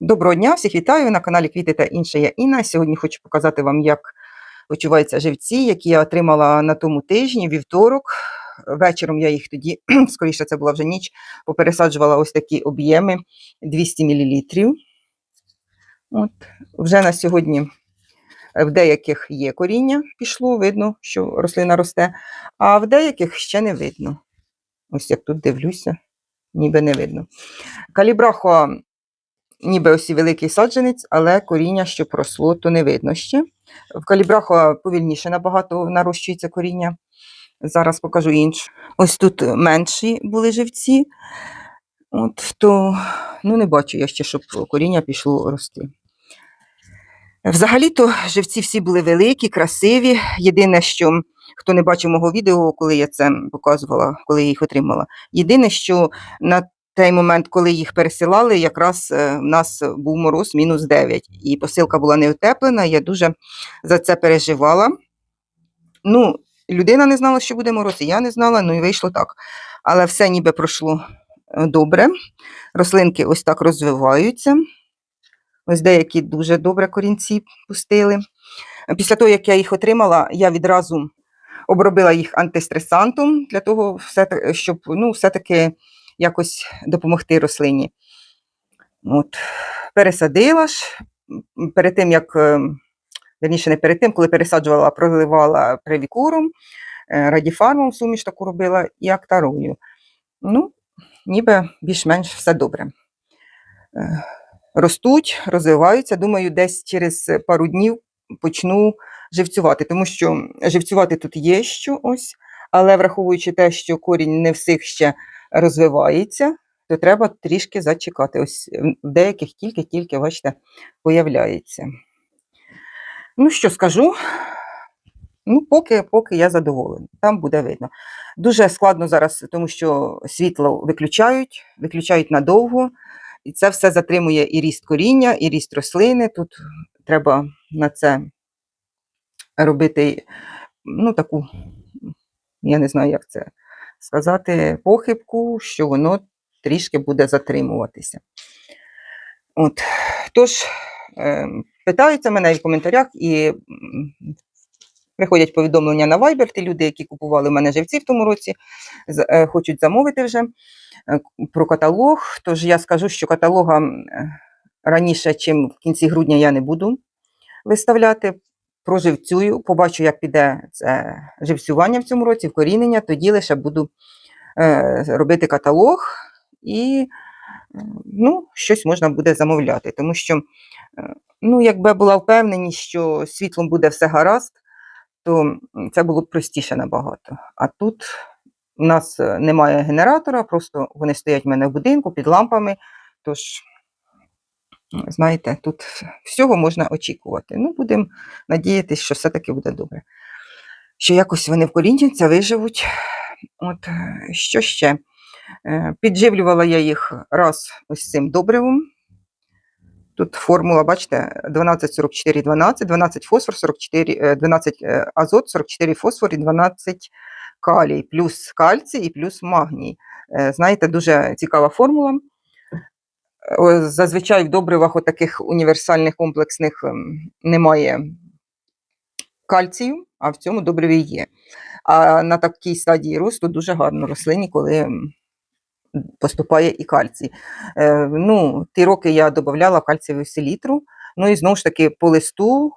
Доброго дня, всіх вітаю на каналі Квіти та інше. Я Інна. Сьогодні хочу показати вам, як почуваються живці, які я отримала на тому тижні, вівторок. Вечором я їх тоді, скоріше, це була вже ніч, попересаджувала ось такі об'єми 200 мл. От. Вже на сьогодні в деяких є коріння пішло, видно, що рослина росте, а в деяких ще не видно. Ось як тут дивлюся, ніби не видно. Калібрахо ніби ось і великий саджанець, але коріння, що просло, то не видно ще. В калібрахо повільніше набагато нарощується коріння. Зараз покажу інше. Ось тут менші були живці, От, то ну, не бачу я ще, щоб коріння пішло рости. Взагалі-то живці всі були великі, красиві. Єдине, що хто не бачив мого відео, коли я це показувала, коли я їх отримала. Єдине, що на той момент, коли їх пересилали, якраз е, в нас був мороз мінус 9, і посилка була не утеплена. Я дуже за це переживала. Ну, людина не знала, що буде мороз, і я не знала, ну і вийшло так. Але все ніби пройшло е, добре. Рослинки ось так розвиваються. Ось деякі дуже добре корінці пустили. Після того, як я їх отримала, я відразу обробила їх антистресантом для того, щоб ну, все-таки якось допомогти рослині. От. Пересадила ж, перед тим, як, е, верніше, не перед тим, коли пересаджувала, проливала превікуром, е, радіфармом суміш таку робила і актарою. Ну, ніби більш-менш все добре. Е, Ростуть, розвиваються. Думаю, десь через пару днів почну живцювати, тому що живцювати тут є що ось, але враховуючи те, що корінь не всіх ще розвивається, то треба трішки зачекати. Ось в деяких тільки-тільки, бачите, появляється. Ну, що скажу? Ну, поки, поки я задоволена, там буде видно. Дуже складно зараз, тому що світло виключають, виключають надовго, і це все затримує і ріст коріння, і ріст рослини. Тут треба на це робити ну, таку, я не знаю, як це сказати, похибку, що воно трішки буде затримуватися. От. Тож, е, питаються мене в коментарях, і приходять повідомлення на Viber, ті люди, які купували в мене живці в тому році, е, хочуть замовити вже е, про каталог. Тож я скажу, що каталога раніше, чим в кінці грудня, я не буду виставляти. Проживцюю, побачу, як піде це живцювання в цьому році, вкорінення, тоді лише буду е, робити каталог і ну, щось можна буде замовляти. Тому що, е, ну, якби була впевненість, що світлом буде все гаразд, то це було б простіше набагато. А тут у нас е, немає генератора, просто вони стоять в мене в будинку під лампами. Тож, знаєте, тут всього можна очікувати. Ну, будемо надіятися, що все-таки буде добре. Що якось вони вкорінюються, виживуть. От е, що ще? Е, Підживлювала я їх раз ось цим добривом. Тут формула, бачите, 12, 44, 12, 12 фосфор, 44, е, 12 е, азот, 44 фосфор і 12 калій, плюс кальцій і плюс магній. Знаєте, дуже цікава формула. Зазвичай в добривах таких універсальних комплексних ем, немає кальцію, а в цьому добриві є. А на такій стадії росту дуже гарно рослині, коли поступає і кальцій. Е, ну, ті роки я додавала кальцієву селітру. Ну і знову ж таки по листу,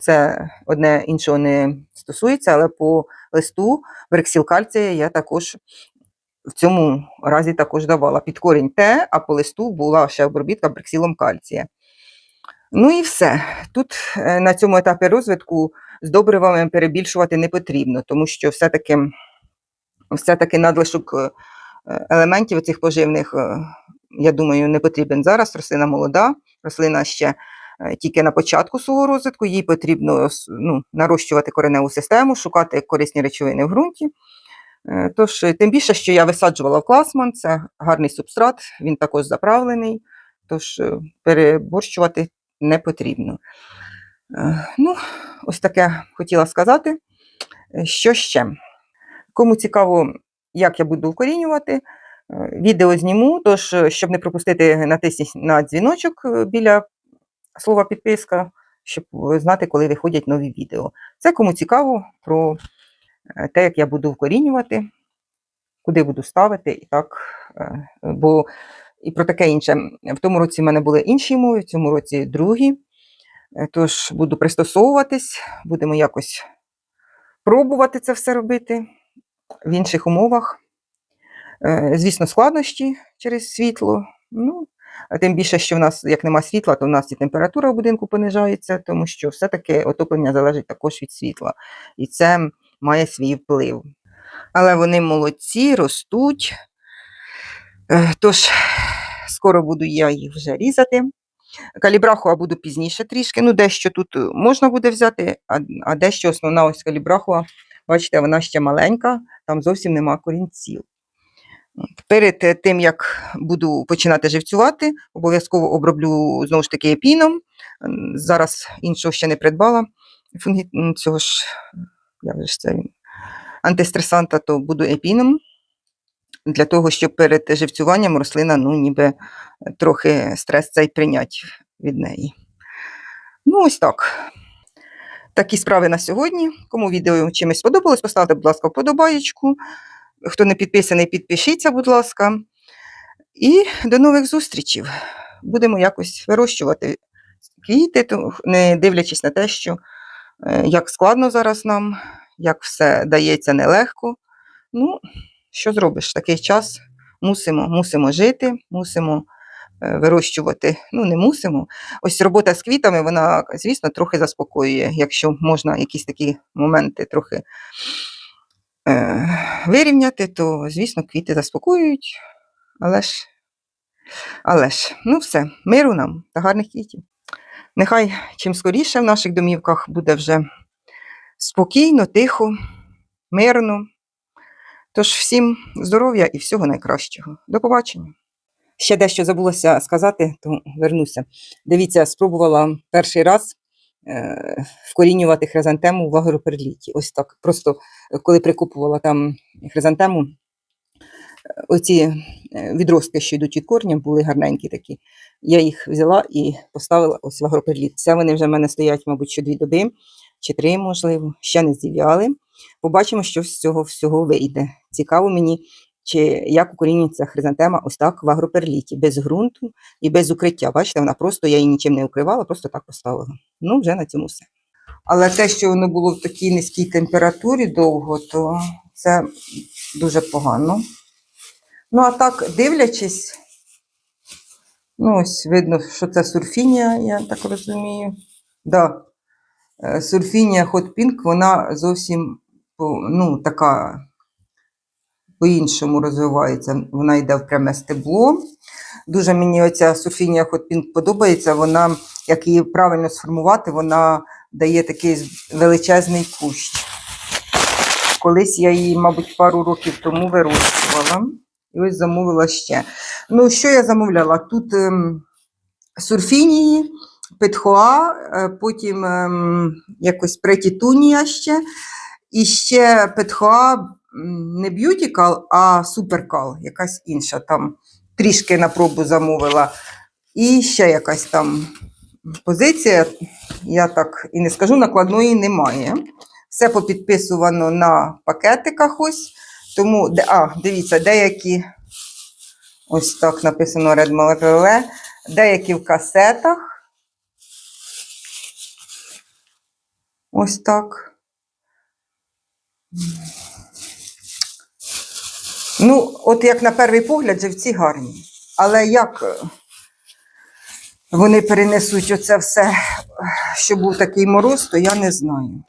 це одне іншого не стосується, але по листу верексіл кальція я також в цьому разі також давала. Під корінь Т, а по листу була ще обробітка брексілом кальція. Ну і все. Тут е, на цьому етапі розвитку з добривами перебільшувати не потрібно, тому що все-таки все-таки надлишок е, елементів цих поживних, е, я думаю, не потрібен зараз. Рослина молода, рослина ще тільки на початку свого розвитку, їй потрібно ну, нарощувати кореневу систему, шукати корисні речовини в ґрунті. Е, Тож, е, тим більше, що я висаджувала в класман, це гарний субстрат, він також заправлений, тож е, переборщувати не потрібно. Ну, ось таке хотіла сказати. Що ще? Кому цікаво, як я буду укорінювати, Відео зніму, тож, щоб не пропустити, натисніть на дзвіночок біля слова підписка, щоб знати, коли виходять нові відео. Це кому цікаво про те, як я буду вкорінювати, куди буду ставити і так. е, Бо і про таке інше. В тому році в мене були інші мови, в цьому році другі. Е, Тож буду пристосовуватись, будемо якось пробувати це все робити в інших умовах. Е, Звісно, складнощі через світло. Ну, тим більше, що в нас, як нема світла, то в нас і температура в будинку понижається, тому що все-таки отоплення залежить також від світла. І це має свій вплив. Але вони молодці, ростуть. Е, Тож, скоро буду я їх вже різати. Калібрахуа буду пізніше трішки. Ну, дещо тут можна буде взяти, а, дещо основна ось калібрахуа, бачите, вона ще маленька, там зовсім нема корінців. Перед тим, як буду починати живцювати, обов'язково оброблю знову ж таки епіном. Зараз іншого ще не придбала. Цього ж, як же ж це антистресанта, то буду епіном. Для того, щоб перед живцюванням рослина, ну, ніби трохи стрес цей прийнять від неї. Ну, ось так. Такі справи на сьогодні. Кому відео чимось сподобалось, поставте, будь ласка, вподобаєчку. Хто не підписаний, підпишіться, будь ласка. І до нових зустрічей. Будемо якось вирощувати квіти, не дивлячись на те, що як складно зараз нам, як все дається нелегко. Ну, що зробиш? Такий час мусимо, мусимо жити, мусимо е, вирощувати. Ну, не мусимо. Ось робота з квітами, вона, звісно, трохи заспокоює, якщо можна якісь такі моменти трохи е, вирівняти, то, звісно, квіти заспокоюють. Але ж, але ж, ну все, миру нам та гарних квітів. Нехай чим скоріше в наших домівках буде вже спокійно, тихо, мирно. Тож всім здоров'я і всього найкращого. До побачення. Ще дещо забулося сказати, то вернуся. Дивіться, спробувала перший раз е, вкорінювати хризантему в агроперліті. Ось так. Просто е, коли прикупувала там хризантему, оці е, відростки, що йдуть від корня, були гарненькі такі. Я їх взяла і поставила ось в агроперліт. Це вони вже в мене стоять, мабуть, що дві доби, чи три, можливо, ще не зів'яли. Побачимо, що з цього всього вийде. Цікаво мені, чи як укорінюється хризантема ось так в агроперліті, без ґрунту і без укриття. Бачите, вона просто, я її нічим не укривала, просто так поставила. Ну, вже на цьому все. Але те, що воно було в такій низькій температурі довго, то це дуже погано. Ну, а так, дивлячись, ну, ось видно, що це сурфінія, я так розумію. Да. Е, Сурфінія Hot Pink, вона зовсім ну, така по-іншому розвивається. Вона йде в пряме стебло. Дуже мені оця сурфінія Hot Pink подобається. Вона, як її правильно сформувати, вона дає такий величезний кущ. Колись я її, мабуть, пару років тому вирощувала. І ось замовила ще. Ну, що я замовляла? Тут ем, сурфінії, петхоа, е, потім ем, якось претітунія ще. І ще петхоа не б'ютікал, а суперкал, якась інша там трішки на пробу замовила. І ще якась там позиція, я так і не скажу, накладної немає. Все попідписувано на пакетиках ось. Тому, а, дивіться, деякі, ось так написано Red Malvele, деякі в касетах. Ось так. Ну, от як на перший погляд, живці гарні. Але як е, вони перенесуть оце все, що був такий мороз, то я не знаю.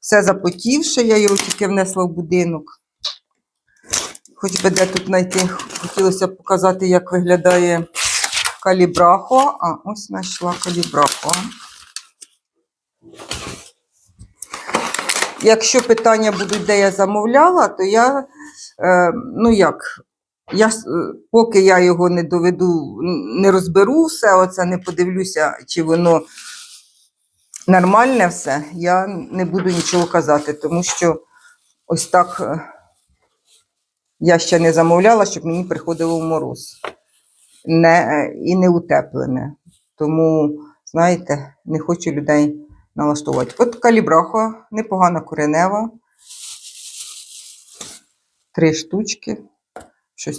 Все запотівше, я його тільки внесла в будинок. Хоч би де тут знайти, хотілося б показати, як виглядає калібрахо. А, ось знайшла калібрахо. Якщо питання будуть, де я замовляла, то я, е, ну як, я, е, поки я його не доведу, не розберу все, оце не подивлюся, чи воно нормальне все, я не буду нічого казати, тому що ось так е, Я ще не замовляла, щоб мені приходило в мороз. Не, е, і не утеплене. Тому, знаєте, не хочу людей налаштувати. От калібраха, непогана коренева. Три штучки. Щось